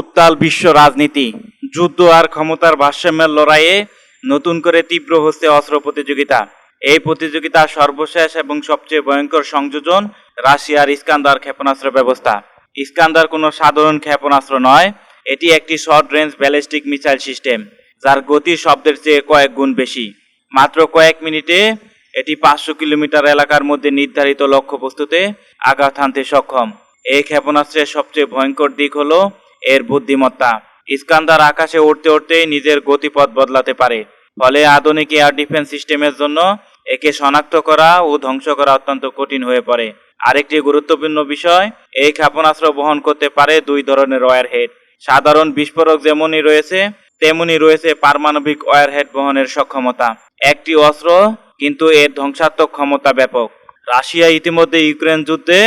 উত্তাল বিশ্ব রাজনীতি, যুদ্ধ আর ক্ষমতার ভারসাম্যের লড়াইয়ে নতুন করে তীব্র হচ্ছে অস্ত্র প্রতিযোগিতা। এই প্রতিযোগিতার সর্বশেষ এবং সবচেয়ে ভয়ঙ্কর সংযোজন রাশিয়ার ইস্কান্দার ক্ষেপণাস্ত্র ব্যবস্থা। ইস্কান্দার কোনো সাধারণ ক্ষেপণাস্ত্র নয়, এটি একটি short range ballistic missile system, যার গতি শব্দের চেয়ে কয়েক গুণ বেশি। মাত্র কয়েক মিনিটে এটি পাঁচশো কিলোমিটার এলাকার মধ্যে নির্ধারিত লক্ষ্যবস্তুতে আঘাত হানতে সক্ষম। এই ক্ষেপণাস্ত্রের সবচেয়ে ভয়ঙ্কর দিক হলো এর বুদ্ধিমত্তা। ইস্কান্দার আকাশে উড়তে উড়তেই নিজের গতিপথ বদলাতে পারে। ফলে আধুনিক এয়ার ডিফেন্স সিস্টেমের জন্য একে শনাক্ত করা ও ধ্বংস করা অত্যন্ত কঠিন হয়ে পড়ে। আরেকটি গুরুত্বপূর্ণ বিষয়, এই ক্ষেপণাস্ত্র বহন করতে পারে দুই ধরনের ওয়ার হেড সাধারণ বিস্ফোরক যেমনই রয়েছে তেমনি রয়েছে পারমাণবিক ওয়ার হেড বহনের সক্ষমতা। একটি অস্ত্র, কিন্তু এর ধ্বংসাত্মক ক্ষমতা ব্যাপক। রাশিয়া ইতিমধ্যে ইউক্রেন যুদ্ধে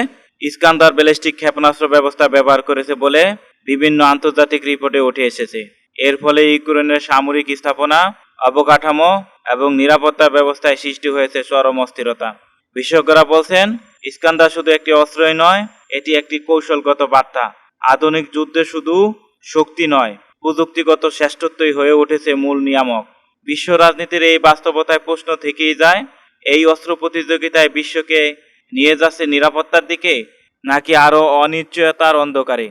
ইস্কান্দার ব্যালিস্টিক ক্ষেপণাস্ত্র ব্যবস্থা ব্যবহার করেছে বলে বিভিন্ন আন্তর্জাতিক রিপোর্টে উঠে এসেছে। এর ফলে ইউক্রেনের সামরিক স্থাপনা, অবকাঠামো এবং নিরাপত্তা ব্যবস্থায় সৃষ্টি হয়েছে চরম অস্থিরতা। বিশেষজ্ঞরা বলছেন, ইস্কান্দার শুধু একটি অস্ত্রই নয়, এটি একটি কৌশলগত বার্তা। আধুনিক যুদ্ধে শুধু শক্তি নয়, প্রযুক্তিগত শ্রেষ্ঠত্বই হয়ে উঠেছে মূল নিয়ামক। বিশ্ব রাজনীতির এই বাস্তবতায় প্রশ্ন থেকেই যায়, এই অস্ত্র প্রতিযোগিতায় বিশ্বকে নিয়ে যাচ্ছে নিরাপত্তার দিকে নাকি আরও অনিশ্চয়তার অন্ধকারে?